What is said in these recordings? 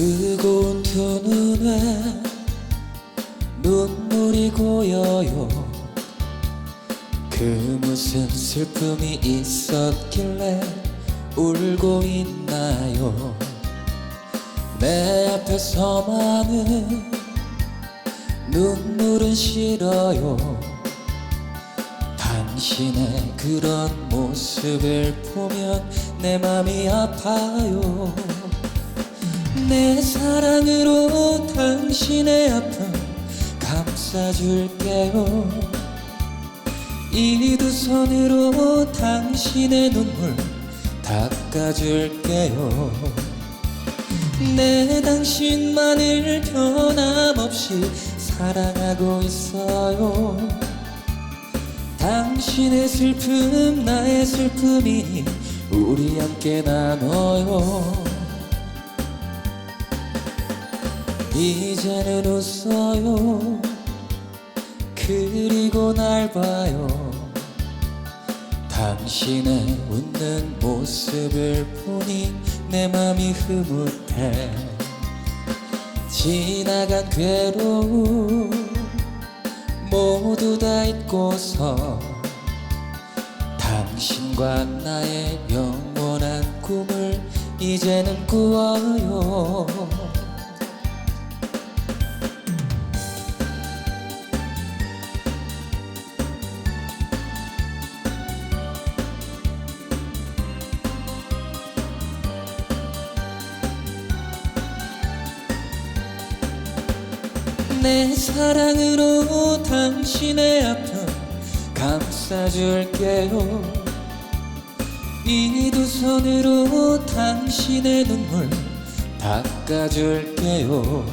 그두 눈에 눈물이 고여요? 그 무슨 슬픔이 있었길래 울고 있나요? 내 앞에서만은 눈물은 싫어요. 당신의 그런 모습을 보면 내 맘이 아파요 내 사랑으로 당신의 아픔 감싸줄게요. 이 두 손으로 당신의 눈물 닦아줄게요. 내 당신만을 변함없이 사랑하고 있어요. 당신의 슬픔 나의 슬픔이니 우리 함께 나눠요 이제는 웃어요. 그리고 날 봐요. 당신의 웃는 모습을 보니 내 맘이 흐뭇해. 지나간 괴로움 모두 다 잊고서 당신과 나의 영원한 꿈을 이제는 꾸어요 내 사랑으로 당신의 아픔 감싸줄게요. 이 두 손으로 당신의 눈물 닦아줄게요.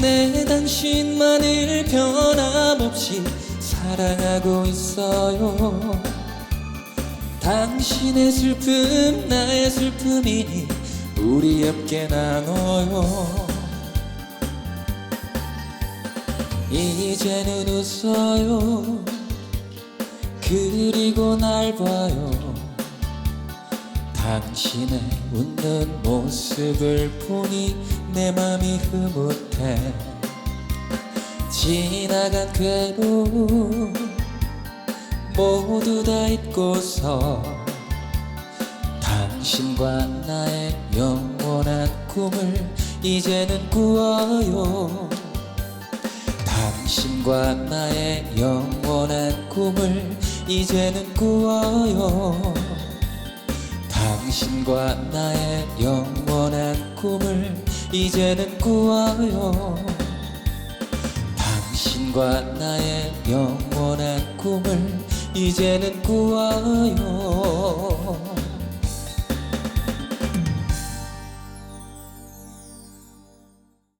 내 당신만을 변함없이 사랑하고 있어요. 당신의 슬픔 나의 슬픔이니 우리 함께 나눠요 이제는 웃어요. 그리고 날 봐요. 당신의 웃는 모습을 보니 내 맘이 흐뭇해. 지나간 괴로움 모두 다 잊고서 당신과 나의 영원한 꿈을 이제는 꾸어요 당신과 나의 영원한 꿈을 이제는 꾸어요. 당신과 나의 영원한 꿈을 이제는 꾸어요. 당신과 나의 영원한 꿈을 이제는 꾸어요